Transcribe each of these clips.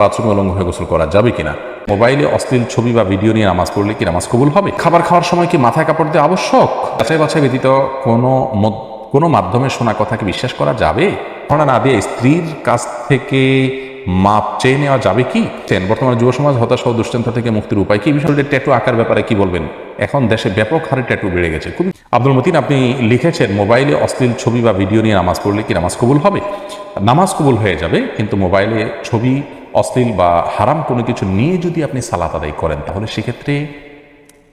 বাথরুমে উলঙ্গ হয়ে গোসল করা যাবে কিনা? মোবাইলে অশ্লীল ছবি বা ভিডিও নিয়ে নামাজ পড়লে কি নামাজ কবুল হবে? খাবার খাওয়ার সময় কি মাথায় কাপড় দেওয়া আবশ্যক? বাছাই বাছাই ব্যতীত কোনো কোনো মাধ্যমে শোনা কথাকে বিশ্বাস করা যাবে? ঘটনা না দিয়ে স্ত্রীর কাছ থেকে মাপ চেয়ে নেওয়া যাবে কি? চেন, বর্তমানে যুব সমাজ হতাশা ও দুশ্চিন্তা থেকে মুক্তির উপায় কি? বিষয়টি ট্যাটু আঁকার ব্যাপারে কি বলবেন? এখন দেশে ব্যাপক হারে ট্যাটু বেড়ে গেছে। খুবই আব্দুল মতিন, আপনি লিখেছেন, মোবাইলে অশ্লীল ছবি বা ভিডিও নিয়ে নামাজ পড়লে কি নামাজ কবুল হবে? নামাজ কবুল হয়ে যাবে, কিন্তু মোবাইলে ছবি অশ্লীল বা হারাম কোনো কিছু নিয়ে যদি আপনি সালাত আদায় করেন, তাহলে সেক্ষেত্রে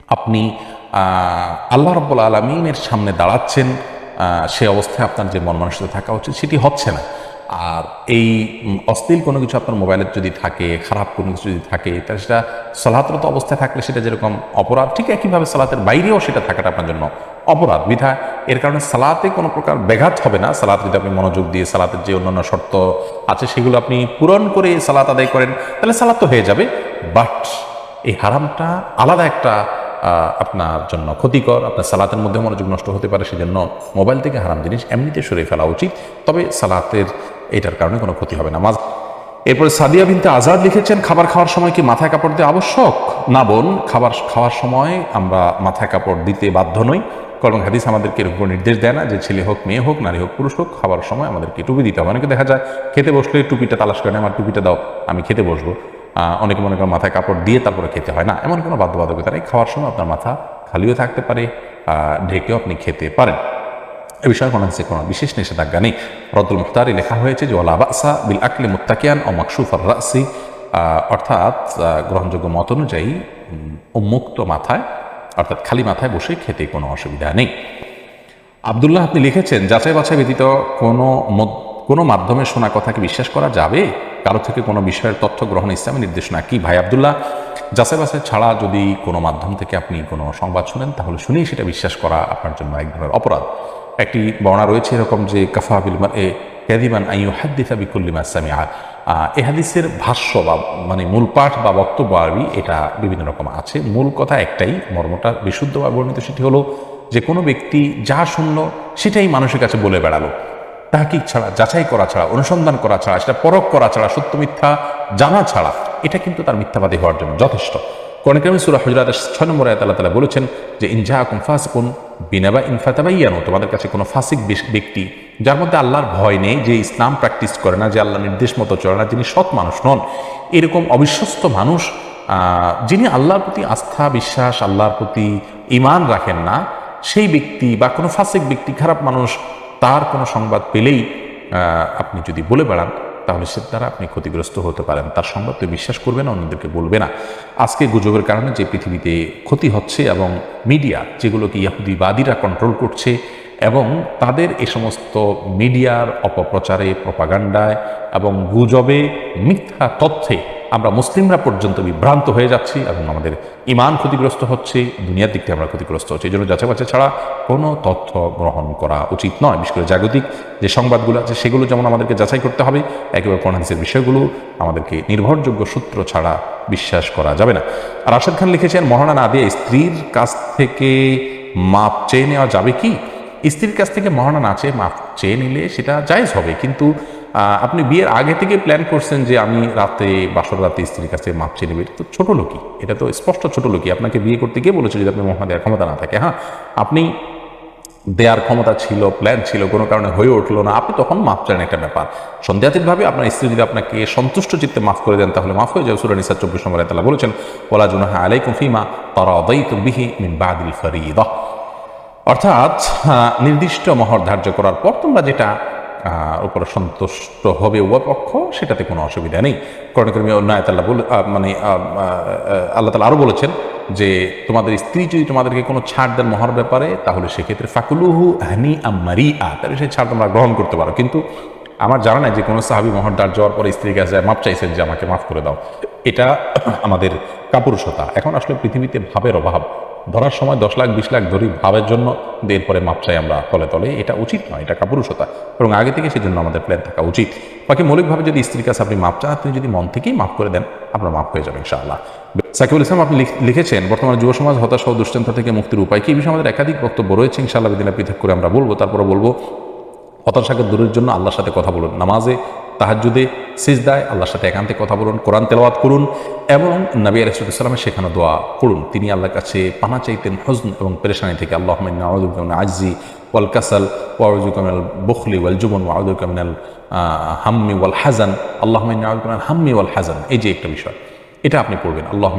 আপনি আল্লাহ রব্বুল আলমিনের সামনে দাঁড়াচ্ছেন সে অবস্থায় আপনার যে মন মানসিকতা থাকা উচিত, সেটি হচ্ছে না। আর এই অশ্লীল কোনো কিছু আপনার মোবাইলে যদি থাকে, খারাপ কোনো কিছু যদি থাকে তাহলে সেটা সালাতরত অবস্থায় থাকলে সেটা যেরকম অপরাধ, ঠিক একইভাবে সালাতের বাইরেও সেটা থাকাটা আপনার জন্য অপরাধ। বিধা এর কারণে সালাতে কোনো প্রকার ব্যাঘাত হবে না। সালাত যদি আপনি মনোযোগ দিয়ে সালাতের যে অন্যান্য শর্ত আছে, সেগুলো আপনি পূরণ করে সালাত আদায় করেন, তাহলে সালাত তো হয়ে যাবে। বাট এই হারামটা আলাদা একটা আপনার জন্য ক্ষতিকর। আপনার সালাতের মধ্যে মনোযোগ নষ্ট হতে পারে, সেজন্য মোবাইল থেকে হারাম জিনিস এমনিতে সরে ফেলা উচিত। তবে সালাতের এটার কারণে কোনো ক্ষতি হবে না। মাঝ এরপরে সাদিয়া বিনতে আজাদ লিখেছেন, খাবার খাওয়ার সময় কি মাথায় কাপড় দেওয়া আবশ্যক? না বোন, খাবার খাওয়ার সময় আমরা মাথায় কাপড় দিতে বাধ্য নই। কারণ হাদিস আমাদেরকে কোনো নির্দেশ দেয় না যে ছেলে হোক, মেয়ে হোক, নারী হোক, পুরুষ হোক, খাবার সময় আমাদেরকে টুপি দিতে হবে। অনেকে দেখা যায়, খেতে বসলে টুপিটা তালাশ করে আমার টুপিটা দাও, আমি খেতে বসবো। অনেকে মনে করেন মাথায় কাপড় দিয়ে তারপরে খেতে হয় না। এমন কোনো বাধ্যবাধকতা নেই। খাওয়ার সময় আপনার মাথা খালিও থাকতে পারে ঢেকেও আপনি খেতে পারেন। এ বিষয়ে কোনো হাদিসে কোনো বিশেষ নিষেধাজ্ঞা নেই। রদ্দুল মুখতারে লেখা হয়েছে যে ওলা বাসা বিল আকলে মুত্তাকিয়ান ও মাকসুফ আর রাসি অর্থাৎ গ্রহণযোগ্য মত অনুযায়ী উন্মুক্ত মাথায়, অর্থাৎ খালি মাথায় বসে খেতে কোনো অসুবিধা নেই। আবদুল্লাহ, আপনি লিখেছেন, যাচাই বাছাই ব্যতীত কোনো কোনো মাধ্যমে শোনা কথাকে বিশ্বাস করা যাবে? কারও থেকে কোনো বিষয়ের তথ্য গ্রহণ ইসলামী নির্দেশনা কি, ভাই আবদুল্লাহ? যাচাই বাছাই ছাড়া যদি কোনো মাধ্যম থেকে আপনি কোনো সংবাদ শুনেন, তাহলে শুনেই সেটা বিশ্বাস করা আপনার জন্য এক ধরনের অপরাধ। একটি বর্ণা রয়েছে এরকম যে, কাফা বিল এ ক্যাদিমান আইউ হাদ্দিসা বিকুল্লিমা সামিয়া এ হাদিসের ভাষ্য বা মানে মূল পাঠ বা বক্তব্য আরবি, এটা বিভিন্ন রকম আছে। মূল কথা একটাই, মর্মটা বিশুদ্ধভাবে বর্ণিত সেটি হলো যে, কোনো ব্যক্তি যা শুনলো, সেটাই মানুষের কাছে বলে বেড়ালো। তাহাকিক ছাড়া, যাচাই করা ছাড়া, অনুসন্ধান করা ছাড়া, সেটা পরখ করা ছাড়া, সত্য মিথ্যা জানা ছাড়া, এটা কিন্তু তার মিথ্যাবাদী হওয়ার জন্য যথেষ্ট। কোরআন সুরা হজরাত ছয় নম্বর আয়াত আল্লাহ তালা বলেছেন যে ইনজা আকুম ফাসকুন বিনাবা ইনফাতাবাইয়ানো তোমাদের কাছে কোনো ফাসিক ব্যক্তি, যার মধ্যে আল্লাহর ভয় নেই, যে ইসলাম প্র্যাকটিস করে না, যে আল্লাহ নির্দেশ মতো চলে না, যিনি সৎ মানুষ নন। এরকম অবিশ্বস্ত মানুষ যিনি আল্লাহর প্রতি আস্থা, বিশ্বাস, আল্লাহর প্রতি ইমান রাখেন না, সেই ব্যক্তি বা কোনো ফাসিক ব্যক্তি, খারাপ মানুষ, তার কোনো সংবাদ পেলেই আপনি যদি বলে বেড়ান তাহলে সে দ্বারা আপনি ক্ষতিগ্রস্ত হতে পারেন। তার সংবাদ বিশ্বাস করবে না, অন্যদেরকে বলবে না। আজকে গুজবের কারণে যে পৃথিবীতে ক্ষতি হচ্ছে এবং মিডিয়া, যেগুলোকে ইয়াহুদিবাদীরা কন্ট্রোল করছে এবং তাদের এ সমস্ত মিডিয়ার অপপ্রচারে, প্রপাগান্ডায় এবং গুজবে মিথ্যা তথ্যে আমরা মুসলিমরা পর্যন্ত বিভ্রান্ত হয়ে যাচ্ছি এবং আমাদের ইমান ক্ষতিগ্রস্ত হচ্ছে, দুনিয়ার দিক থেকে আমরা ক্ষতিগ্রস্ত হচ্ছে। এই জন্য যাচাই ছাড়া কোনো তথ্য গ্রহণ করা উচিত নয়। বিশেষ করে জাগতিক যে সংবাদগুলো আছে, সেগুলো যেমন আমাদেরকে যাচাই করতে হবে একেবারে কোরআনের বিষয়গুলো আমাদেরকে নির্ভরযোগ্য সূত্র ছাড়া বিশ্বাস করা যাবে না। আর আসাদ খান লিখেছেন মহানা না দিয়ে স্ত্রীর কাছ থেকে মাপ চেয়ে নেওয়া যাবে কি? স্ত্রীর কাছ থেকে মহানা না চেয়ে মাপ চেয়ে নিলে সেটা জায়েজ হবে, কিন্তু আপনি বিয়ের আগে থেকে প্ল্যান করছেন যে আমি রাতে বাসর রাতে স্ত্রীর কাছে মাপ চেয়ে নেবে। তো ছোটো লোকই, এটা তো স্পষ্ট ছোটো লোকই। আপনাকে বিয়ে করতে গিয়ে বলেছে যদি আপনি মহানা দেওয়ার ক্ষমতা না থাকে। হ্যাঁ আপনি দেওয়ার ক্ষমতা ছিল প্ল্যান ছিল, কোনো কারণে হয়ে উঠল না। আপনি তখন মাফ চান একটা ব্যাপার। সন্দেহাতীতভাবে আপনার স্ত্রী যদি আপনাকে সন্তুষ্ট চিত্তে মাফ করে দেন, তাহলে মাফ হয়ে যাবে। সুরান ইসা চব্বিশ নম্বর তালা বলেছেন ওলা জুনাহা আলাইকুম ফিমা তারা অদায়িত বিহি মিন বাদিল ফরিদ। অর্থাৎ নির্দিষ্ট মহর ধার্য করার পর তোমরা যেটা উপরে সন্তুষ্ট হবে উভয় পক্ষ, সেটাতে কোনো অসুবিধা নেই। কর্ণকর্মী আয়তাল্লাহ বলে মানে আল্লাহ তালা আরও বলেছেন যে, তোমাদের স্ত্রী যদি তোমাদেরকে কোনো ছাড় দেন মহর ব্যাপারে, তাহলে সেক্ষেত্রে ফাকুলুহু হানি আমারি আ তাহলে সেই ছাড় তোমরা গ্রহণ করতে পারো। কিন্তু আমার জানা নাই যে কোনো সাহাবি মহর দাঁড় যাওয়ার পরে স্ত্রীর কাছে মাপ চাইছেন যে আমাকে মাফ করে দাও। এটা আমাদের কাপুরুষতা। এখন আসলে পৃথিবীতে ভাবের অভাব। ধরার সময় দশ লাখ, বিশ লাখ ধরি ভাবের জন্য কিন্তু পরে মাপ চাই আমরা তলে তলে। এটা উচিত নয়, এটা কাপুরুষতা। এবং আগে থেকে সেজন্য আমাদের প্ল্যান থাকা উচিত। বাকি মৌলিকভাবে যদি স্ত্রীর কাছে আপনি মাপ চান, আপনি যদি মন থেকেই মাফ করে দেন, আপনার মাফ হয়ে যাবে ইনশাআল্লাহ। সাকিবুল ইসলাম, আপনি লিখ- লিখেছেন, বর্তমানে যুব সমাজ হতাশা ও দুশ্চিন্তা থেকে মুক্তির উপায় কি? বিষয়ে আমাদের একাধিক বক্তব্য রয়েছে, ইনশাআল্লাহ বিদিনা পৃথক করে আমরা বলব। তারপরে বলব, হতাশাকে দূরের জন্য আল্লাহর সাথে কথা বলুন। নামাজে তাহাজুদে সিজদায় আল্লাহর সাথে একান্তে কথা বলুন, কোরআন তেলাওয়াত করুন এবং নবী আলাইসালামের শেখানো দোয়া করুন। তিনি আল্লাহর কাছে পানা চাইতেন হজন এবং পেরেশানি থেকে আল্লাহ আজি ওয়াল কাসাল ওয়াউজুকামিনাল বখলি ওয়াল জুবন ওয়াউদুকামিনাল হাম্মি ওয়াল হাজান আল্লাহ মিনাল হাম্মি ওয়াল হাজান এই যে একটা বিষয়, এটা আপনি পড়বেন। আল্লাহ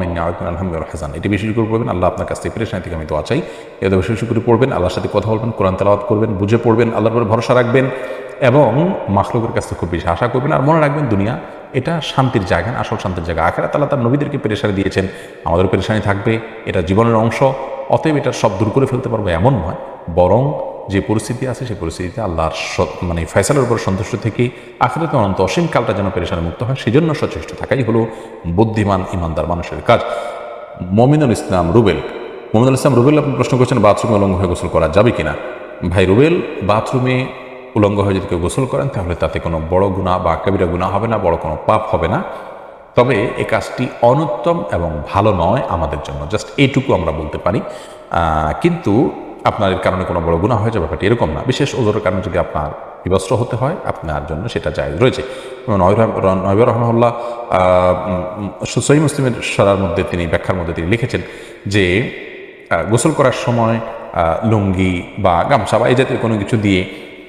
আলহামদুল হাসান এটি বেশি করে পড়বেন। আল্লাহ আপনার কাছ থেকে পেরেশানি থেকে আমি দোয়া চাই। এটা বেশি বেশি করে পড়বেন। আল্লাহর সাথে কথা বলবেন, কোরআন তালাওয়াত করবেন, বুঝে পড়বেন, আল্লাহর ভরসা রাখবেন। এবং মাখলুকের কাছ থেকে খুব বেশি আশা করবেন। আর মনে রাখবেন দুনিয়া এটা শান্তির জায়গা না, আসল শান্তির জায়গা। আখেরা তালা তার নবীদেরকে পেরেশানি দিয়েছেন। আমাদের পেরেশানি থাকবে এটা জীবনের অংশ। অতএব এটা সব দূর করে ফেলতে পারব এমন নয়। বরং যে পরিস্থিতি আছে সেই পরিস্থিতিতে আল্লাহর মানে ফয়সালের উপর সন্তুষ্ট থেকে আখেরাতে অনন্ত অসীম কালটা যেন পেরেশানি মুক্ত হয় সেজন্য সচেষ্ট থাকাই হলো বুদ্ধিমান ইমানদার মানুষের কাজ। মমিনুল ইসলাম রুবেল। মমিনুল ইসলাম রুবেল আপনি প্রশ্ন করছেন বাথরুমে উলঙ্গ হয়ে গোসল করা যাবে কিনা? ভাই রুবেল বাথরুমে উলঙ্গ হয়ে যদি কেউ গোসল করেন, তাহলে তাতে কোনো বড় গুণা বা কবিরা গুণা হবে না, বড় কোনো পাপ হবে না। তবে এ কাজটি অনুত্তম এবং ভালো নয় আমাদের জন্য। জাস্ট এইটুকু আমরা বলতে পারি। কিন্তু আপনার এর কারণে কোনো বড় গুণা হয়ে যাবে, ব্যাপারটি এরকম না। বিশেষ ওজোরের কারণে যদি আপনার বিবস্ত্র হতে হয়, আপনার জন্য সেটা জায়জ রয়েছে। নয়ব রহমল্লাহ সহি মুসলিমের সরার মধ্যে তিনি, ব্যাখ্যার মধ্যে তিনি লিখেছেন যে গোসল করার সময় লুঙ্গি বা গামছা বা এই জাতীয় কোনো কিছু দিয়ে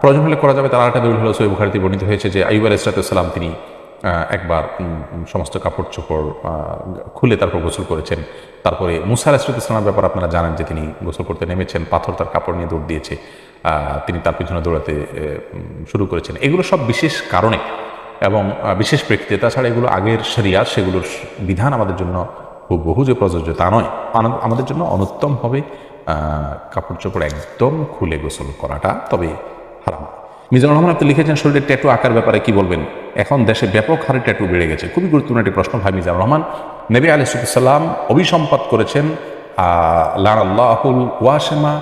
প্রয়োজন হলে করা যাবে। তার আরেকটা দলিল হলো সৈব বুখারিতে বর্ণিত হয়েছে যে আইব আলাইসালাম তিনি একবার সমস্ত কাপড় চোপড় খুলে তারপর গোসল করেছেন। তারপরে মুসা আলাইসালামের ব্যাপার আপনারা জানেন যে তিনি গোসল করতে নেমেছেন, পাথর তার কাপড় নিয়ে দৌড় দিয়েছে তিনি তার পিছনে দৌড়াতে শুরু করেছেন। এগুলো সব বিশেষ কারণে এবং বিশেষ প্রেক্ষিতে, তাছাড়া এগুলো আগের শরিয়া, সেগুলোর বিধান আমাদের জন্য খুব বহু যে প্রযোজ্য তা নয়। আমাদের জন্য অনুত্তম হবে কাপড় চোপড় একদম খুলে গোসল করাটা তবে হারাম। মিজানুর রহমান, আপনি লিখেছেন শরীরের ট্যাটু আঁকার ব্যাপারে কি বলবেন? এখন দেশে ব্যাপক হারে ট্যাটু বেড়ে গেছে। খুবই গুরুত্বপূর্ণ একটি প্রশ্ন, ভাই মিজানুর রহমান। নবী আলী সাল্লাম অভিসম্পাদ করেছেন লান আল্লাহুল ওয়াসেমা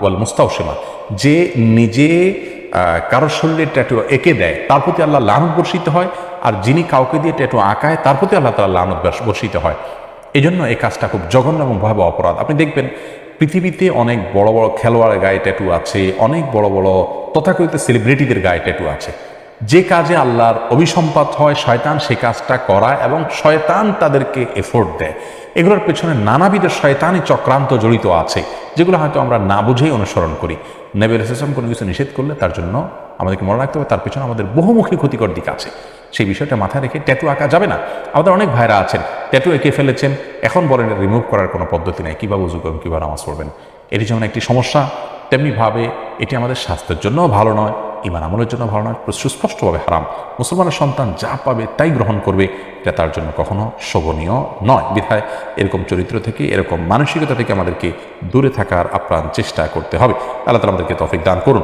ওয়াল মুস্তাউসেমা যে নিজে কারোর শরীরে ট্যাটু এঁকে দেয়, তার প্রতি আল্লাহ লানত বর্ষিত হয়, আর যিনি কাউকে দিয়ে ট্যাটু আঁকায়, তার প্রতি আল্লাহ তালা লানত বর্ষিত হয়। এই জন্য এই কাজটা খুব জঘন্য এবং ভয়াবহ অপরাধ। আপনি দেখবেন পৃথিবীতে অনেক বড় বড় খেলোয়াড়ের গায়ে ট্যাটু আছে, অনেক বড় বড় তথাকথিত সেলিব্রিটিদের গায়ে ট্যাটু আছে। যে কাজে আল্লাহর অভিসম্পাত হয়, শয়তান সে কাজটা করায় এবং শয়তান তাদেরকে এফোর্ট দেয়। এগুলোর পেছনে নানাবিধ শয়তানি চক্রান্ত জড়িত আছে, যেগুলো হয়তো আমরা না বুঝেই অনুসরণ করি। নেবের ইসলাম কোনো কিছু নিষেধ করলে তার জন্য আমাদেরকে মনে রাখতে হবে, তার পেছনে আমাদের বহুমুখী ক্ষতিকর দিক আছে। সেই বিষয়টা মাথায় রেখে ট্যাটু আঁকা যাবে না। আমাদের অনেক ভাইরা আছেন, ট্যাটু এঁকে ফেলেছেন, এখন বলেন রিমুভ করার কোনো পদ্ধতি নেই, কীভাবে উজু করবেন, কীভাবে নামাজ পড়বেন। এটি যেমন একটি সমস্যা, তেমনিভাবে এটি আমাদের স্বাস্থ্যের জন্যও ভালো নয় ইমান আমলের জন্য ভালো নয় সুস্পষ্টভাবে হারাম। মুসলমানের সন্তান যা পাবে তাই গ্রহণ করবে, এটা তার জন্য কখনো শোভনীয় নয়। বিধায় এরকম চরিত্র থেকে, এরকম মানসিকতা থেকে আমাদেরকে দূরে থাকার আপ্রাণ চেষ্টা করতে হবে। আল্লাহ তালা আমাদেরকে তফিক দান করুন।